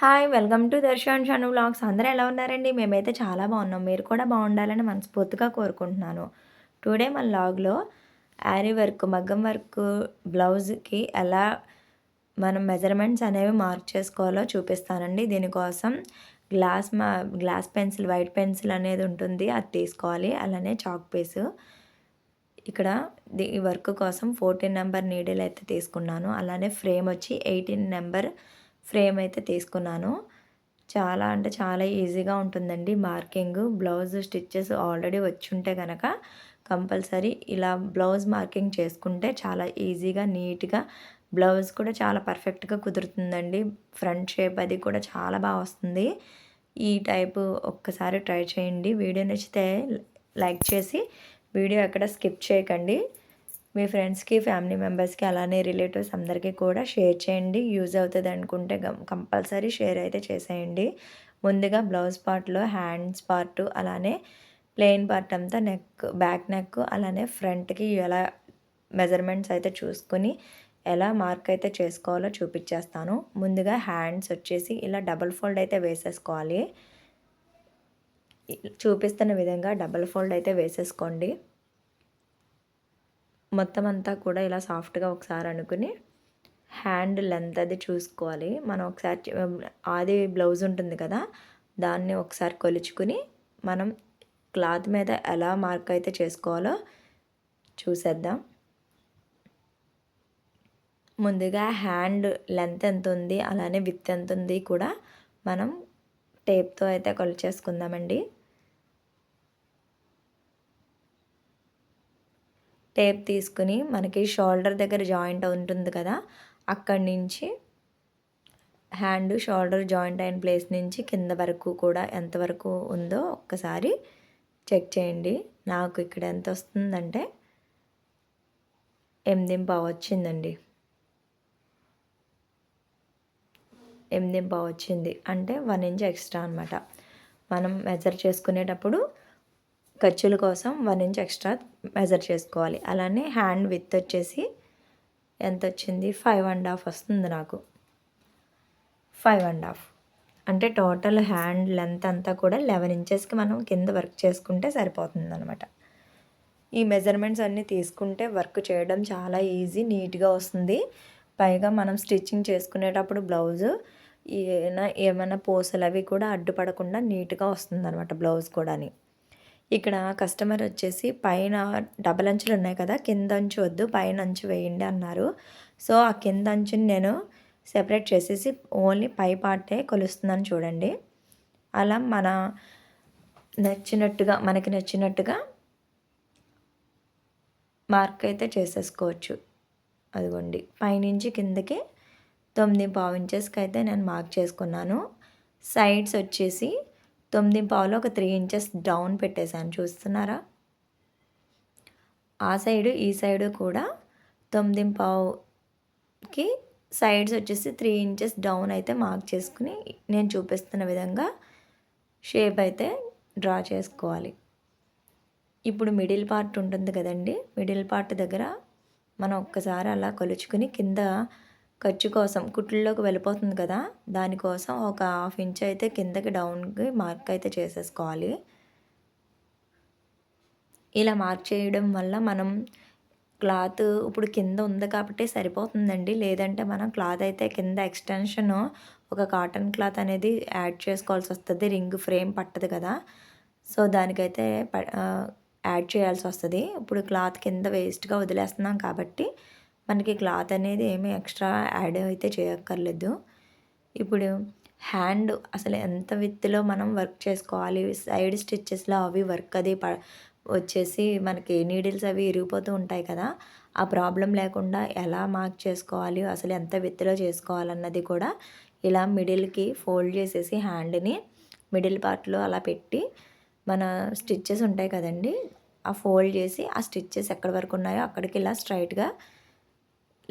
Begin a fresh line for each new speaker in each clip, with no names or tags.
Hi welcome to Darshan Shanu vlogs అందరూ ఎలా ఉన్నారండి? మేమైతే చాలా బాగున్నాం. మీరు కూడా బాగుండాలని మనస్ఫూర్తిగా కోరుకుంటున్నాను. టుడే మన లాగ్లో యారీ వర్క్ మగ్గం వర్క్ బ్లౌజ్కి ఎలా మనం మెజర్మెంట్స్ అనేవి మార్క్ చేసుకోవాలో చూపిస్తానండి. దీనికోసం గ్లాస్ మా గ్లాస్ పెన్సిల్ వైట్ పెన్సిల్ అనేది ఉంటుంది. అది తీసుకోవాలి. అలానే చాక్ పీస్. ఇక్కడ ఈ వర్క్ కోసం ఫోర్టీన్ నెంబర్ నీడిల్ అయితే తీసుకున్నాను. అలానే ఫ్రేమ్ వచ్చి ఎయిటీన్ నెంబర్ ఫ్రేమ్ అయితే తీసుకున్నాను. చాలా అంటే చాలా ఈజీగా ఉంటుందండి మార్కింగ్. బ్లౌజ్ స్టిచ్చెస్ ఆల్రెడీ వచ్చి ఉంటే కనుక కంపల్సరీ ఇలా బ్లౌజ్ మార్కింగ్ చేసుకుంటే చాలా ఈజీగా నీట్గా బ్లౌజ్ కూడా చాలా పర్ఫెక్ట్గా కుదురుతుందండి. ఫ్రంట్ షేప్ అది కూడా చాలా బాగా వస్తుంది. ఈ టైపు ఒక్కసారి ట్రై చేయండి. వీడియో నచ్చితే లైక్ చేసి వీడియో ఎక్కడ స్కిప్ చేయకండి. మీ ఫ్రెండ్స్కి ఫ్యామిలీ మెంబర్స్కి అలానే రిలేటివ్స్ అందరికీ కూడా షేర్ చేయండి. యూజ్ అవుతుంది అనుకుంటే కంపల్సరీ షేర్ అయితే చేసేయండి. ముందుగా బ్లౌజ్ పార్ట్లో హ్యాండ్స్ పార్ట్ అలానే ప్లెయిన్ పార్ట్ అంతా నెక్ బ్యాక్ నెక్ అలానే ఫ్రంట్కి ఎలా మెజర్మెంట్స్ అయితే చూసుకుని ఎలా మార్క్ అయితే చేసుకోవాలో చూపించేస్తాను ముందుగా హ్యాండ్స్ వచ్చేసి ఇలా డబల్ ఫోల్డ్ అయితే వేసేసుకోవాలి. చూపిస్తున్న విధంగా డబల్ ఫోల్డ్ అయితే వేసేసుకోండి. మొత్తం అంతా కూడా ఇలా సాఫ్ట్గా ఒకసారి అనుకుని హ్యాండ్ లెంత్ అది చూసుకోవాలి. మనం ఒకసారి ఆది బ్లౌజ్ ఉంటుంది కదా దాన్ని ఒకసారి కొలుచుకుని మనం క్లాత్ మీద ఎలా మార్క్ అయితే చేసుకోవాలో చూసేద్దాం. ముందుగా హ్యాండ్ లెంత్ ఎంత ఉంది అలానే విత్ ఎంత ఉంది కూడా మనం టేప్తో అయితే కొలిచేసుకుందామండి. టేప్ తీసుకుని మనకి షోల్డర్ దగ్గర జాయింట్ ఉంటుంది కదా అక్కడి నుంచి హ్యాండ్ షోల్డర్ జాయింట్ అయిన ప్లేస్ నుంచి కింద వరకు కూడా ఎంతవరకు ఉందో ఒక్కసారి చెక్ చేయండి. నాకు ఇక్కడ ఎంత వస్తుందంటే ఎనిమిది వచ్చిందండి. ఎనిమిది వచ్చింది. అంటే వన్ ఇంచ్ ఎక్స్ట్రా అనమాట మనం మెజర్ చేసుకునేటప్పుడు ఖర్చుల కోసం వన్ ఇంచ్ ఎక్స్ట్రా మెజర్ చేసుకోవాలి. అలానే హ్యాండ్ విత్ వచ్చేసి ఎంత వచ్చింది? ఫైవ్ అండ్ హాఫ్ వస్తుంది నాకు. Five and half. అంటే టోటల్ హ్యాండ్ లెంత్ అంతా కూడా లెవెన్ ఇంచెస్కి మనం కింద వర్క్ చేసుకుంటే సరిపోతుంది అనమాట ఈ మెజర్మెంట్స్ అన్నీ తీసుకుంటే వర్క్ చేయడం చాలా ఈజీ నీట్గా వస్తుంది. పైగా మనం స్టిచ్చింగ్ చేసుకునేటప్పుడు బ్లౌజు ఏమైనా ఏమైనా పూసలు అవి కూడా అడ్డుపడకుండా నీట్గా వస్తుంది అనమాట బ్లౌజ్ కూడా ఇక్కడ కస్టమర్ వచ్చేసి పైన డబల్ అంచులు ఉన్నాయి కదా కింద అంచు వద్దు పైన అంచు వేయండి అన్నారు. సో ఆ కింద అంచుని నేను సెపరేట్ చేసేసి ఓన్లీ పై పార్టే కొలుస్తున్నాను చూడండి. అలా మన నచ్చినట్టుగా మనకి నచ్చినట్టుగా మార్క్ అయితే చేసేసుకోవచ్చు. అదిగోండి పైనుంచి కిందకి తొమ్మిది పావు ఇంచెస్కి అయితే నేను మార్క్ చేసుకున్నాను. సైడ్స్ వచ్చేసి తొమ్మిది పావులో ఒక త్రీ ఇంచెస్ డౌన్ పెట్టేశాను. చూస్తున్నారా? ఆ సైడు ఈ సైడు కూడా తొమ్మిది పావుకి సైడ్స్ వచ్చేసి త్రీ ఇంచెస్ డౌన్ అయితే మార్క్ చేసుకుని నేను చూపిస్తున్న విధంగా షేప్ అయితే డ్రా చేసుకోవాలి. ఇప్పుడు మిడిల్ పార్ట్ ఉంటుంది కదండి. మిడిల్ పార్ట్ దగ్గర మనం ఒక్కసారి అలా కొలుచుకుని కింద ఖర్చు కోసం కుట్లలోకి వెళ్ళిపోతుంది కదా దానికోసం ఒక హాఫ్ ఇంచ్ అయితే కిందకి డౌన్కి మార్క్ అయితే చేసేసుకోవాలి. ఇలా మార్క్ చేయడం వల్ల మనం క్లాత్ ఇప్పుడు కింద ఉంది కాబట్టి సరిపోతుందండి. లేదంటే మనం క్లాత్ అయితే కింద ఎక్స్టెన్షన్ ఒక కాటన్ క్లాత్ అనేది యాడ్ చేసుకోవాల్సి వస్తుంది రింగ్ ఫ్రేమ్ పట్టదు కదా. సో దానికైతే యాడ్ చేయాల్సి వస్తుంది. ఇప్పుడు క్లాత్ కింద వేస్ట్గా వదిలేస్తున్నాం కాబట్టి మనకి క్లాత్ అనేది ఏమీ ఎక్స్ట్రా యాడ్ అయితే చేయక్కర్లేదు. ఇప్పుడు హ్యాండ్ అసలు ఎంత విత్తులో మనం వర్క్ చేసుకోవాలి సైడ్ స్టిచ్చెస్లో అవి వర్క్ అది ప వచ్చేసి మనకి నీడిల్స్ అవి ఇరిగిపోతూ ఉంటాయి కదా ఆ ప్రాబ్లం లేకుండా ఎలా మార్క్ చేసుకోవాలి అసలు ఎంత విత్తులో చేసుకోవాలన్నది కూడా ఇలా మిడిల్కి ఫోల్డ్ చేసేసి హ్యాండ్ని మిడిల్ పార్ట్లో అలా పెట్టి మన స్టిచ్చెస్ ఉంటాయి కదండి ఆ ఫోల్డ్ చేసి ఆ స్టిచ్చెస్ ఎక్కడి వరకు ఉన్నాయో అక్కడికి ఇలా స్ట్రైట్గా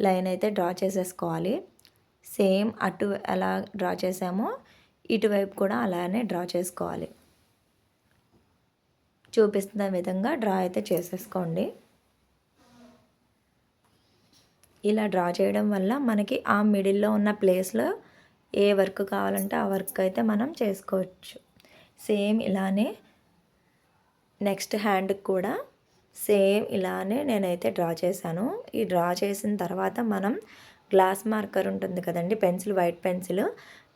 లైన్ అయితే డ్రా చేసేసుకోవాలి. సేమ్ అటు ఎలా డ్రా చేసామో ఇటువైపు కూడా అలానే డ్రా చేసుకోవాలి. చూపిస్తున్న విధంగా డ్రా అయితే చేసేసుకోండి. ఇలా డ్రా చేయడం వల్ల మనకి ఆ మిడిల్లో ఉన్న ప్లేస్లో ఏ వర్క్ కావాలంటే ఆ వర్క్ అయితే మనం చేసుకోవచ్చు. సేమ్ ఇలానే నెక్స్ట్ హ్యాండ్కి కూడా సేమ్ ఇలానే నేనైతే డ్రా చేశాను. ఈ డ్రా చేసిన తర్వాత మనం గ్లాస్ మార్కర్ ఉంటుంది కదండి పెన్సిల్ వైట్ పెన్సిల్.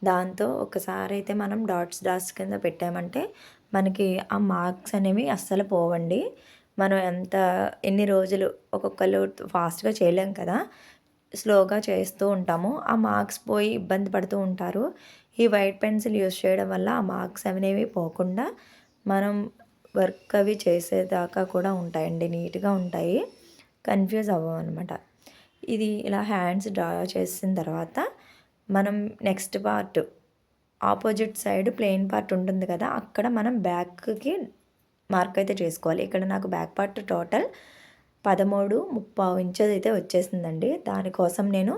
దాంతో ఒకసారి అయితే మనం డాట్స్ డాట్స్ కింద పెట్టామంటే మనకి ఆ మార్క్స్ అనేవి అస్సలు పోవండి. మనం ఎంత ఎన్ని రోజులు ఒక్కొక్కరు ఫాస్ట్గా చేయలేం కదా స్లోగా చేస్తూ ఉంటాము. ఆ మార్క్స్ పోయి ఇబ్బంది పడుతూ ఉంటారు. ఈ వైట్ పెన్సిల్ యూస్ చేయడం వల్ల ఆ మార్క్స్ అనేవి పోకుండా మనం వర్క్ అవి చేసేదాకా కూడా ఉంటాయండి నీట్గా ఉంటాయి. కన్ఫ్యూజ్ అవ్వం అనమాట ఇది ఇలా హ్యాండ్స్ డ్రా చేసిన తర్వాత మనం next part opposite side plain part ఉంటుంది కదా అక్కడ మనం బ్యాక్కి మార్క్ అయితే చేసుకోవాలి. ఇక్కడ నాకు బ్యాక్ పార్ట్ టోటల్ పదమూడు ముప్పావు ఇంచెస్ అయితే వచ్చేసిందండి. దానికోసం నేను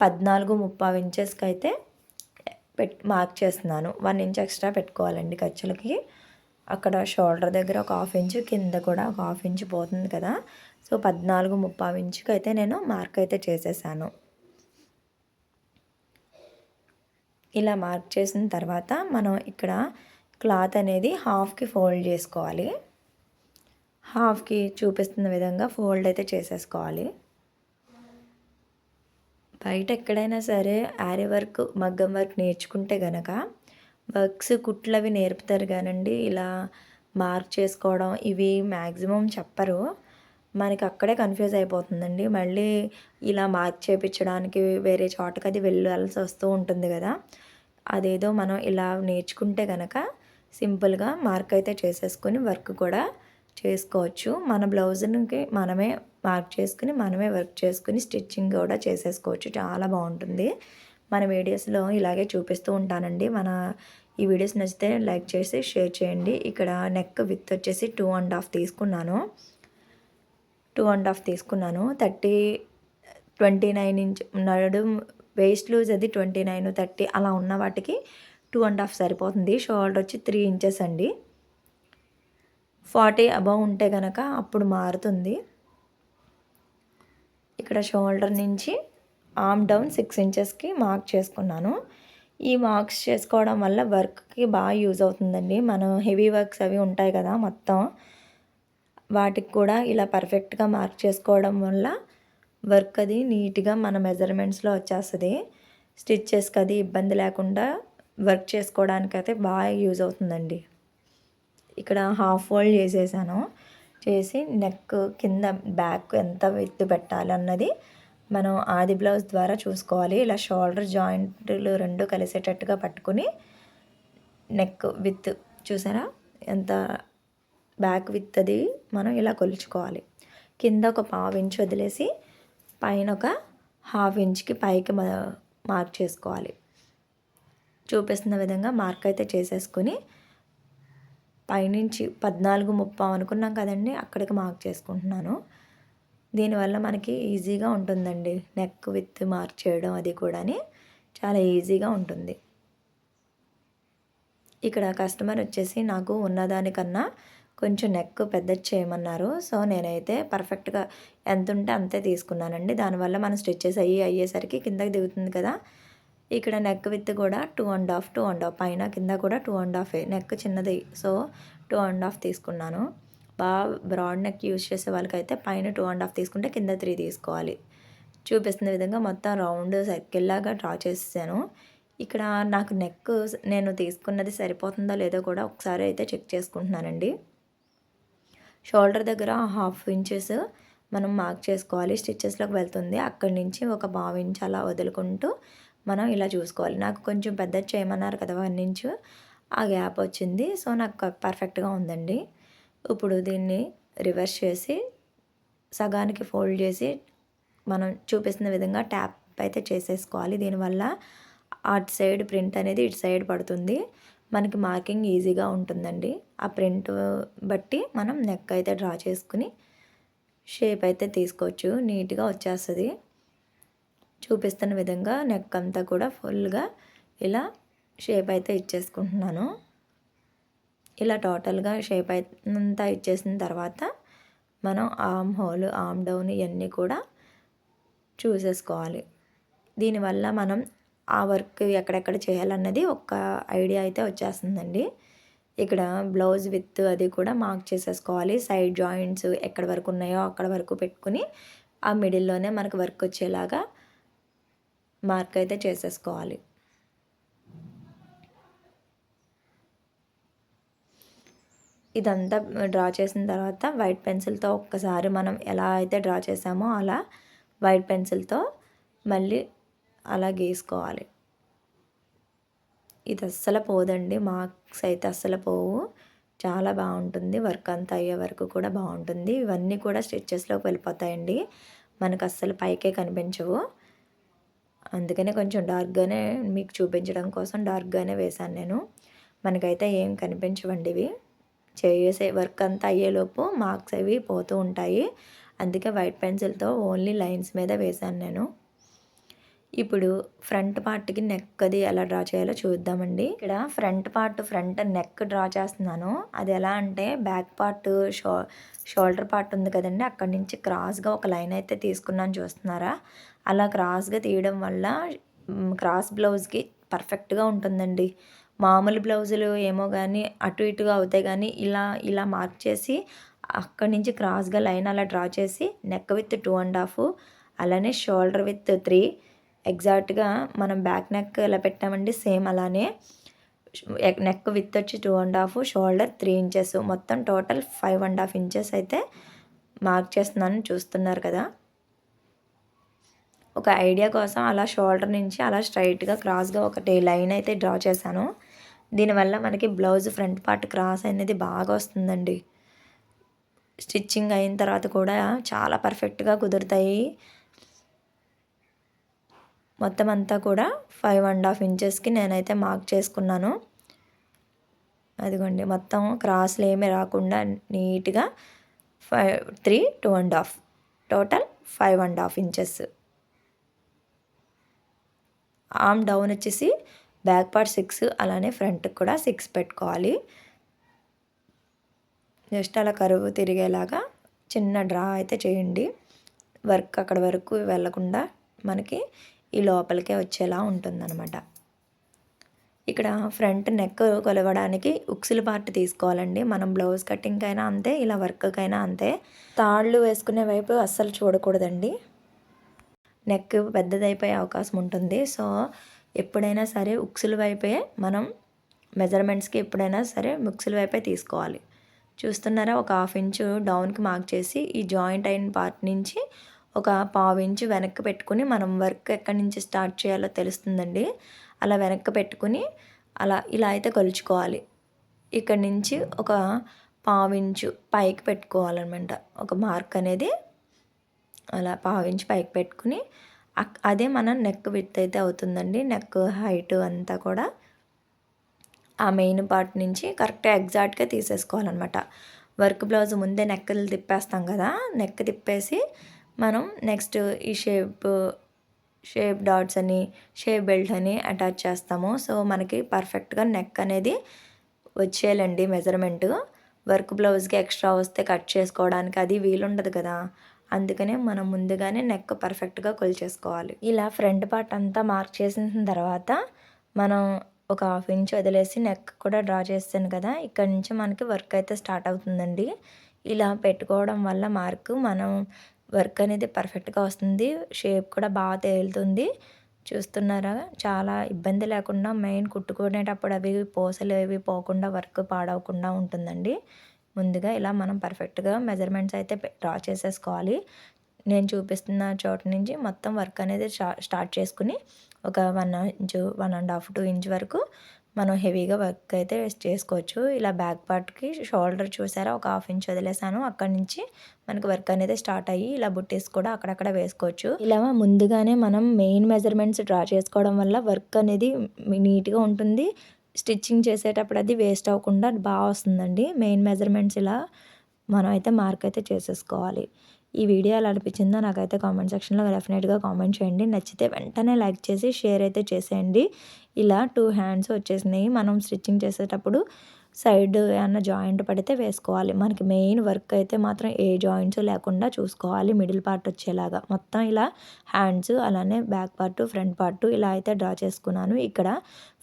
పద్నాలుగు ముప్పావు ఇంచెస్కి అయితే పెట్ మార్క్ చేస్తున్నాను. వన్ ఇంచ్ ఎక్స్ట్రా పెట్టుకోవాలండి ఖర్చులకి. అక్కడ షోల్డర్ దగ్గర ఒక హాఫ్ ఇంచ్ కింద కూడా ఒక హాఫ్ ఇంచ్ పోతుంది కదా. సో పద్నాలుగు ముప్పావు ఇంచుకి అయితే నేను మార్క్ అయితే చేసేసాను. ఇలా మార్క్ చేసిన తర్వాత మనం ఇక్కడ క్లాత్ అనేది హాఫ్కి ఫోల్డ్ చేసుకోవాలి. హాఫ్కి చూపిస్తున్న విధంగా ఫోల్డ్ అయితే చేసేసుకోవాలి. బయట ఎక్కడైనా సరే ఆరి వర్క్ మగ్గం వర్క్ నేర్చుకుంటే గనక వర్క్స్ కుట్లవి నేర్పుతారు కానండి. ఇలా మార్క్ చేసుకోవడం ఇవి మ్యాక్సిమం చెప్పరు. మనకి అక్కడే కన్ఫ్యూజ్ అయిపోతుందండి. మళ్ళీ ఇలా మార్క్ చేయించడానికి వేరే చోటకి అది వెళ్ళాల్సి వస్తూ ఉంటుంది కదా. అదేదో మనం ఇలా నేర్చుకుంటే కనుక సింపుల్గా మార్క్ అయితే చేసేసుకొని వర్క్ కూడా చేసుకోవచ్చు. మన బ్లౌజ్కి మనమే మార్క్ చేసుకుని మనమే వర్క్ చేసుకుని స్టిచ్చింగ్ కూడా చేసేసుకోవచ్చు. చాలా బాగుంటుంది. మన వీడియోస్లో ఇలాగే చూపిస్తూ ఉంటానండి. మన ఈ వీడియోస్ నచ్చితే లైక్ చేసి షేర్ చేయండి. ఇక్కడ నెక్ విత్ వచ్చేసి టూ అండ్ హాఫ్ తీసుకున్నాను. టూ అండ్ హాఫ్ తీసుకున్నాను. థర్టీ ట్వంటీ నైన్ ఇంచ్ నడు వేస్ట్ లూజ్ అది ట్వంటీ నైన్ థర్టీ అలా ఉన్న వాటికి టూ అండ్ హాఫ్ సరిపోతుంది. షోల్డర్ వచ్చి త్రీ ఇంచెస్ అండి. ఫార్టీ అబవ్ ఉంటే కనుక అప్పుడు మారుతుంది. ఇక్కడ షోల్డర్ నుంచి ఆమ్ డౌన్ సిక్స్ ఇంచెస్కి మార్క్ చేసుకున్నాను. ఈ మార్క్స్ చేసుకోవడం వల్ల వర్క్కి బాగా యూజ్ అవుతుందండి. మనం హెవీ వర్క్స్ అవి ఉంటాయి కదా మొత్తం. వాటికి కూడా ఇలా పర్ఫెక్ట్గా మార్క్ చేసుకోవడం వల్ల వర్క్ అది నీట్గా మన మెజర్మెంట్స్లో వచ్చేస్తుంది. స్టిచ్చెస్కి అది ఇబ్బంది లేకుండా వర్క్ చేసుకోవడానికి అయితే బాగా యూజ్ అవుతుందండి. ఇక్కడ హాఫ్ ఫోల్డ్ చేసేసాను. చేసి నెక్ కింద బ్యాక్ ఎంత ఎత్తు పెట్టాలన్నది మనం ఆది బ్లౌజ్ ద్వారా చూసుకోవాలి. ఇలా షోల్డర్ జాయింట్లు రెండు కలిసేటట్టుగా పట్టుకుని నెక్ విత్ చూసారా? ఎంత బ్యాక్ విత్ అది మనం ఇలా కొలుచుకోవాలి. కింద ఒక పావు ఇంచ్ వదిలేసి పైన ఒక హాఫ్ ఇంచ్కి పైకి మార్క్ చేసుకోవాలి. చూపిస్తున్న విధంగా మార్క్ అయితే చేసేసుకుని పైనుంచి పద్నాలుగు ముప్పావు అనుకున్నాం కదండి అక్కడికి మార్క్ చేసుకుంటున్నాను. దీనివల్ల మనకి ఈజీగా ఉంటుందండి. నెక్ విత్ మార్క్ చేయడం అది కూడాని చాలా ఈజీగా ఉంటుంది. ఇక్కడ కస్టమర్ వచ్చేసి నాకు ఉన్నదానికన్నా కొంచెం నెక్ పెద్ద చేయమన్నారు. సో నేనైతే పర్ఫెక్ట్గా ఎంత ఉంటే అంతే తీసుకున్నానండి. దానివల్ల మనం స్టిచ్చెస్ అయ్యి అయ్యేసరికి కిందకి దిగుతుంది కదా. ఇక్కడ నెక్ విత్ కూడా two and half two and half పైన కింద కూడా టూ అండ్ హాఫ్. నెక్ చిన్నది. సో టూ అండ్ హాఫ్ తీసుకున్నాను. బాగా బ్రాడ్ నెక్ యూజ్ చేసే వాళ్ళకైతే పైన టూ అండ్ హాఫ్ తీసుకుంటే కింద త్రీ తీసుకోవాలి. చూపిస్తున్న విధంగా మొత్తం రౌండ్ సర్కిల్ లాగా డ్రా చేసాను ఇక్కడ నాకు నెక్ నేను తీసుకున్నది సరిపోతుందో లేదో కూడా ఒకసారి అయితే చెక్ చేసుకుంటున్నానండి. షోల్డర్ దగ్గర హాఫ్ ఇంచెస్ మనం మార్క్ చేసుకోవాలి. స్టిచ్చెస్లోకి వెళ్తుంది. అక్కడి నుంచి ఒక బావ్ ఇంచ్ అలా వదులుకుంటూ మనం ఇలా చూసుకోవాలి. నాకు కొంచెం పెద్ద చేయమన్నారు కదా వన్ ఇంచు. ఆ గ్యాప్ వచ్చింది. సో నాకు పర్ఫెక్ట్గా ఉందండి. ఇప్పుడు దీన్ని రివర్స్ చేసి సగానికి ఫోల్డ్ చేసి మనం చూపిస్తున్న విధంగా ట్యాప్ అయితే చేసేసుకోవాలి. దీనివల్ల అటు సైడ్ ప్రింట్ అనేది ఇటు సైడ్ పడుతుంది. మనకి మార్కింగ్ ఈజీగా ఉంటుందండి. ఆ ప్రింట్ బట్టి మనం నెక్ అయితే డ్రా చేసుకుని షేప్ అయితే తీసుకోవచ్చు. నీట్గా వచ్చేస్తుంది. చూపిస్తున్న విధంగా నెక్ అంతా కూడా ఫుల్గా ఇలా షేప్ అయితే ఇచ్చేసుకుంటున్నాను. ఇలా టోటల్గా షేప్ అంతా ఇచ్చేసిన తర్వాత మనం ఆమ్ హోల్ ఆమ్ డౌన్ ఇవన్నీ కూడా చూసేసుకోవాలి. దీనివల్ల మనం ఆ వర్క్ ఎక్కడెక్కడ చేయాలన్నది ఒక ఐడియా అయితే వచ్చేస్తుందండి. ఇక్కడ బ్లౌజ్ విత్ అది కూడా మార్క్ చేసేసుకోవాలి. సైడ్ జాయింట్స్ ఎక్కడ వరకు ఉన్నాయో అక్కడ వరకు పెట్టుకుని ఆ మిడిల్లోనే మనకు వర్క్ వచ్చేలాగా మార్క్ అయితే చేసేసుకోవాలి. ఇదంతా డ్రా చేసిన తర్వాత వైట్ పెన్సిల్తో ఒక్కసారి మనం ఎలా అయితే డ్రా చేసామో అలా వైట్ పెన్సిల్తో మళ్ళీ అలా గీసుకోవాలి ఇది అస్సలు పోదండి. మార్క్స్ అయితే అస్సలు పోవు. చాలా బాగుంటుంది. వర్క్ అంతా అయ్యే వరకు కూడా బాగుంటుంది. ఇవన్నీ కూడా స్టిచ్చెస్లోకి వెళ్ళిపోతాయండి. మనకు అస్సలు పైకే కనిపించవు. అందుకనే కొంచెం డార్క్గానే మీకు చూపించడం కోసం డార్క్గానే వేశాను నేను. మనకైతే ఏం కనిపించవండి ఇవి. చేసే వర్క్ అంతా అయ్యేలోపు మార్క్స్ అవి పోతూ ఉంటాయి. అందుకే వైట్ పెన్సిల్తో ఓన్లీ లైన్స్ మీద వేశాను నేను. ఇప్పుడు ఫ్రంట్ పార్ట్కి నెక్ అది ఎలా డ్రా చేయాలో చూద్దామండి. ఇక్కడ front part front neck draw చేస్తున్నాను. అది ఎలా అంటే back part sho shoulder part ఉంది కదండి అక్కడి నుంచి క్రాస్గా ఒక లైన్ అయితే తీసుకున్నాను చూస్తున్నారా? అలా క్రాస్గా తీయడం వల్ల క్రాస్ బ్లౌజ్కి పర్ఫెక్ట్గా ఉంటుందండి. మామూలు బ్లౌజులు ఏమో కానీ అటు ఇటుగా అవుతాయి కానీ ఇలా ఇలా మార్క్ చేసి అక్కడి నుంచి క్రాస్గా లైన్ అలా డ్రా చేసి neck width two and half అలానే షోల్డర్ విత్ త్రీ. ఎగ్జాక్ట్గా మనం బ్యాక్ నెక్ ఎలా పెట్టామండి? సేమ్ అలానే. నెక్ విత్ వచ్చి two and half shoulder three inches. మొత్తం total five and half inches అయితే మార్క్ చేస్తున్నాను చూస్తున్నారు కదా. ఒక ఐడియా కోసం అలా షోల్డర్ నుంచి అలా స్ట్రైట్గా క్రాస్గా ఒకటి లైన్ అయితే డ్రా చేశాను. దీనివల్ల మనకి బ్లౌజ్ ఫ్రంట్ పార్ట్ క్రాస్ అనేది బాగా వస్తుందండి. స్టిచ్చింగ్ అయిన తర్వాత కూడా చాలా పర్ఫెక్ట్గా కుదురుతాయి. మొత్తం అంతా కూడా ఫైవ్ అండ్ హాఫ్ ఇంచెస్కి నేనైతే మార్క్ చేసుకున్నాను. అదిగోండి మొత్తం క్రాస్లు ఏమీ రాకుండా నీట్గా five three two and half. Total five and half inches. Arm down వచ్చేసి బ్యాక్ పార్ట్ సిక్స్ అలానే ఫ్రంట్కి కూడా సిక్స్ పెట్టుకోవాలి. జస్ట్ అలా కరువు తిరిగేలాగా చిన్న డ్రా అయితే చేయండి. వర్క్ అక్కడ వరకు వెళ్ళకుండా మనకి ఈ లోపలికే వచ్చేలా ఉంటుందన్నమాట. ఇక్కడ ఫ్రంట్ నెక్ కొలవడానికి ఉక్సుల పార్ట్ తీసుకోవాలండి. మనం బ్లౌజ్ కటింగ్ అయినా అంతే ఇలా వర్క్కైనా అంతే. తాళ్ళు వేసుకునే వైపు అస్సలు చూడకూడదండి. నెక్ పెద్దదైపోయే అవకాశం ఉంటుంది. సో ఎప్పుడైనా సరే ఉక్సుల వైపే మనం మెజర్మెంట్స్కి ఎప్పుడైనా సరే ఉక్సుల వైపే తీసుకోవాలి. చూస్తున్నారా? ఒక హాఫ్ ఇంచు డౌన్కి మార్క్ చేసి ఈ జాయింట్ అయిన పార్ట్ నుంచి ఒక పావు ఇంచు వెనక్కి పెట్టుకుని మనం వర్క్ ఎక్కడి నుంచి స్టార్ట్ చేయాలో తెలుస్తుందండి. అలా వెనక్కి పెట్టుకుని అలా ఇలా అయితే కొలుచుకోవాలి. ఇక్కడ నుంచి ఒక పావించు పైకి పెట్టుకోవాలన్నమాట. ఒక మార్క్ అనేది అలా పావించు పైకి పెట్టుకుని అదే మన నెక్ విత్ అయితే అవుతుందండి. నెక్ హైట్ అంతా కూడా ఆ మెయిన్ పార్ట్ నుంచి కరెక్ట్గా ఎగ్జాక్ట్గా తీసేసుకోవాలన్నమాట. వర్క్ బ్లౌజ్ ముందే నెక్కలు తిప్పేస్తాం కదా నెక్ తిప్పేసి మనం నెక్స్ట్ ఈ షేప్ షేప్ డాట్స్ అని షేప్ బెల్ట్ అని అటాచ్ చేస్తాము. సో మనకి పర్ఫెక్ట్గా నెక్ అనేది వచ్చేయాలండి మెజర్మెంట్ వర్క్ బ్లౌజ్కి ఎక్స్ట్రా వస్తే కట్ చేసుకోవడానికి అది వీలుండదు కదా. అందుకనే మనం ముందుగానే నెక్ పర్ఫెక్ట్గా కొలిచేసుకోవాలి. ఇలా ఫ్రంట్ పార్ట్ అంతా మార్క్ చేసిన తర్వాత మనం ఒక హాఫ్ ఇంచ్ వదిలేసి నెక్ కూడా డ్రా చేస్తాను కదా ఇక్కడ నుంచి మనకి వర్క్ అయితే స్టార్ట్ అవుతుందండి. ఇలా పెట్టుకోవడం వల్ల మార్క్ మనం వర్క్ అనేది పర్ఫెక్ట్గా వస్తుంది షేప్ కూడా బాగా తేలుతుంది. చూస్తున్నారా చాలా ఇబ్బంది లేకుండా మెయిన్ కుట్టుకునేటప్పుడు అవి పోసలు అవి పోకుండా వర్క్ పాడవకుండా ఉంటుందండి. ముందుగా ఇలా మనం పర్ఫెక్ట్గా మెజర్మెంట్స్ అయితే డ్రా చేసేసుకోవాలి. నేను చూపిస్తున్న చోటు నుంచి మొత్తం వర్క్ అనేది స్టార్ట్ చేసుకుని ఒక one inch one and half two inch వరకు మనం హెవీగా వర్క్ అయితే చేసుకోవచ్చు. ఇలా బ్యాక్ పార్ట్కి షోల్డర్ చూసారా? ఒక హాఫ్ ఇంచ్ వదిలేసాను. అక్కడి నుంచి మనకి వర్క్ అనేది స్టార్ట్ అయ్యి ఇలా బుట్టీస్ కూడా అక్కడక్కడ వేసుకోవచ్చు. ఇలా ముందుగానే మనం మెయిన్ మెజర్మెంట్స్ డ్రా చేసుకోవడం వల్ల వర్క్ అనేది నీట్గా ఉంటుంది. స్టిచ్చింగ్ చేసేటప్పుడు అది వేస్ట్ అవ్వకుండా బాగా వస్తుందండి. మెయిన్ మెజర్మెంట్స్ ఇలా మనం అయితే మార్క్ అయితే చేసేసుకోవాలి. ఈ వీడియో ఎలా అనిపించిందో నాకైతే కామెంట్ సెక్షన్లో డెఫినెట్గా కామెంట్ చేయండి. నచ్చితే వెంటనే లైక్ చేసి షేర్ అయితే చేసేయండి. ఇలా టూ హ్యాండ్స్ వచ్చేసినాయి. మనం స్టిచ్చింగ్ చేసేటప్పుడు సైడ్ ఏమన్నా జాయింట్ పడితే వేసుకోవాలి. మనకి మెయిన్ వర్క్ అయితే మాత్రం ఏ జాయింట్స్ లేకుండా చూసుకోవాలి. మిడిల్ పార్ట్ వచ్చేలాగా. మొత్తం ఇలా హ్యాండ్స్ అలానే బ్యాక్ పార్ట్ ఫ్రంట్ పార్ట్ ఇలా అయితే డ్రా చేసుకున్నాను. ఇక్కడ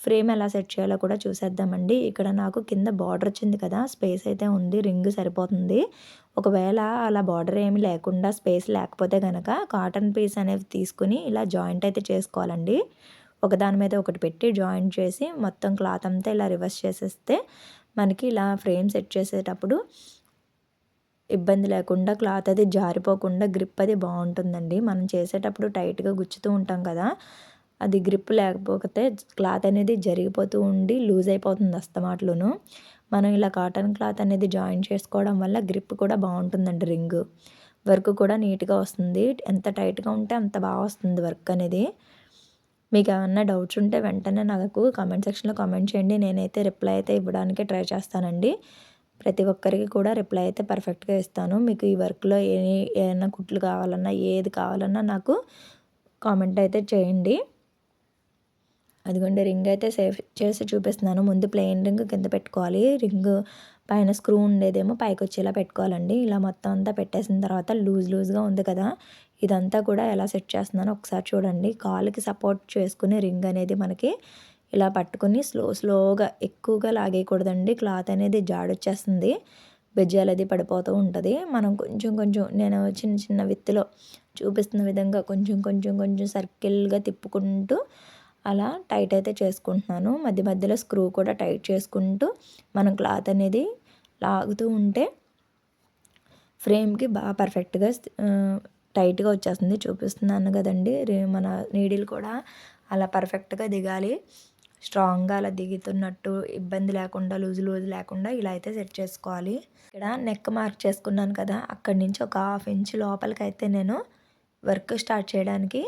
ఫ్రేమ్ ఎలా సెట్ చేయాలో కూడా చూసేద్దామండి. ఇక్కడ నాకు కింద బార్డర్ వచ్చింది కదా స్పేస్ అయితే ఉంది రింగ్ సరిపోతుంది. ఒకవేళ అలా బార్డర్ ఏమి లేకుండా స్పేస్ లేకపోతే కనుక కాటన్ పీస్ అనేది తీసుకుని ఇలా జాయింట్ అయితే చేసుకోవాలండి. ఒకదాని మీద ఒకటి పెట్టి జాయింట్ చేసి మొత్తం క్లాత్ అంతా ఇలా రివర్స్ చేసేస్తే మనకి ఇలా ఫ్రేమ్ సెట్ చేసేటప్పుడు ఇబ్బంది లేకుండా క్లాత్ అది జారిపోకుండా గ్రిప్ అది బాగుంటుందండి. మనం చేసేటప్పుడు టైట్గా గుచ్చుతూ ఉంటాం కదా అది గ్రిప్ లేకపోతే క్లాత్ అనేది జరిగిపోతూ ఉండి లూజ్ అయిపోతుంది అస్తమాట్లును. మనం ఇలా కాటన్ క్లాత్ అనేది జాయిన్ చేసుకోవడం వల్ల గ్రిప్ కూడా బాగుంటుందండి రింగ్. వర్క్ కూడా నీట్గా వస్తుంది. ఎంత టైట్గా ఉంటే అంత బాగా వస్తుంది వర్క్ అనేది. మీకు ఏమన్నా డౌట్స్ ఉంటే వెంటనే నాకు కామెంట్ సెక్షన్లో కామెంట్ చేయండి. నేనైతే రిప్లై అయితే ఇవ్వడానికి ట్రై చేస్తానండి. ప్రతి ఒక్కరికి కూడా రిప్లై అయితే పర్ఫెక్ట్గా ఇస్తాను. మీకు ఈ వర్క్లో ఏ ఏమైనా కుట్లు కావాలన్నా ఏది కావాలన్నా నాకు కామెంట్ అయితే చేయండి. అదిగోండి రింగ్ అయితే సేఫ్ చేసి చూపిస్తున్నాను. ముందు ప్లెయిన్ రింగ్ కింద పెట్టుకోవాలి. రింగ్ పైన స్క్రూ ఉండేదేమో పైకి వచ్చేలా పెట్టుకోవాలండి. ఇలా మొత్తం అంతా పెట్టేసిన తర్వాత లూజ్ లూజ్గా ఉంది కదా. ఇదంతా కూడా ఎలా సెట్ చేస్తున్నానో ఒకసారి చూడండి. కాలుకి సపోర్ట్ చేసుకునే రింగ్ అనేది మనకి ఇలా పట్టుకుని స్లో స్లోగా ఎక్కువగా లాగేయకూడదండి. క్లాత్ అనేది జాడొచ్చేస్తుంది. బెజ్జాలు అది పడిపోతూ ఉంటుంది. మనం కొంచెం కొంచెం నేను చిన్న చిన్న విత్తులో చూపిస్తున్న విధంగా కొంచెం కొంచెం కొంచెం సర్కిల్గా తిప్పుకుంటూ అలా టైట్ అయితే చేసుకుంటున్నాను. మధ్య మధ్యలో స్క్రూ కూడా టైట్ చేసుకుంటూ మనం క్లాత్ అనేది లాగుతూ ఉంటే ఫ్రేమ్కి బాగా పర్ఫెక్ట్గా టైట్గా వచ్చేస్తుంది. చూపిస్తున్నాను కదండి. మన నీడిల్ కూడా అలా పర్ఫెక్ట్గా దిగాలి. స్ట్రాంగ్గా అలా దిగుతున్నట్టు ఇబ్బంది లేకుండా లూజ్ లూజ్ లేకుండా ఇలా అయితే సెట్ చేసుకోవాలి. ఇక్కడ నెక్ మార్క్ చేసుకున్నాను కదా అక్కడి నుంచి ఒక హాఫ్ ఇంచ్ లోపలికి అయితే నేను వర్క్ స్టార్ట్ చేయడానికి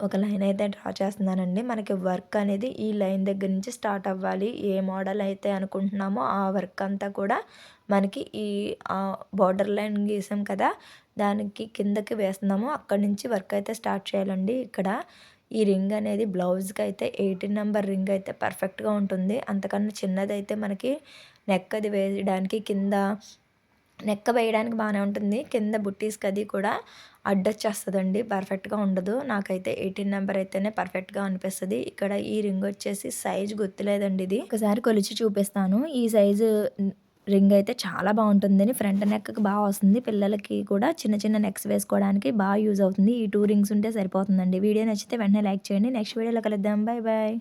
ఒక లైన్ అయితే డ్రా చేస్తున్నానండి. మనకి వర్క్ అనేది ఈ లైన్ దగ్గర నుంచి స్టార్ట్ అవ్వాలి. ఏ మోడల్ అయితే అనుకుంటున్నామో ఆ వర్క్ అంతా కూడా మనకి ఈ బార్డర్ లైన్ గీసాం కదా దానికి కిందకి వేస్తున్నాము. అక్కడి నుంచి వర్క్ అయితే స్టార్ట్ చేయాలండి ఇక్కడ. ఈ రింగ్ అనేది బ్లౌజ్కి అయితే ఎయిటీన్ నెంబర్ రింగ్ అయితే పర్ఫెక్ట్గా ఉంటుంది. అంతకన్నా చిన్నదైతే మనకి నెక్ అది వేయడానికి కింద నెక్క వేయడానికి బాగానే ఉంటుంది. కింద బుట్టీస్కి అది కూడా అడ్డొచ్చేస్తుందండి పర్ఫెక్ట్గా ఉండదు. నాకైతే ఎయిటీన్ నెంబర్ అయితేనే పర్ఫెక్ట్గా అనిపిస్తుంది. ఇక్కడ ఈ రింగ్ వచ్చేసి సైజ్ గుర్తులేదండి ఇది. ఒకసారి కొలిచి చూపిస్తాను. ఈ సైజు రింగ్ అయితే చాలా బాగుంటుందని ఫ్రంట్ నెక్కి బాగా వస్తుంది. పిల్లలకి కూడా చిన్న చిన్న నెక్స్ వేసుకోవడానికి బాగా యూజ్ అవుతుంది. ఈ టూ రింగ్స్ ఉంటే సరిపోతుందండి. వీడియో నచ్చితే వెంటనే లైక్ చేయండి. నెక్స్ట్ వీడియోలో కలుద్దాం. Bye bye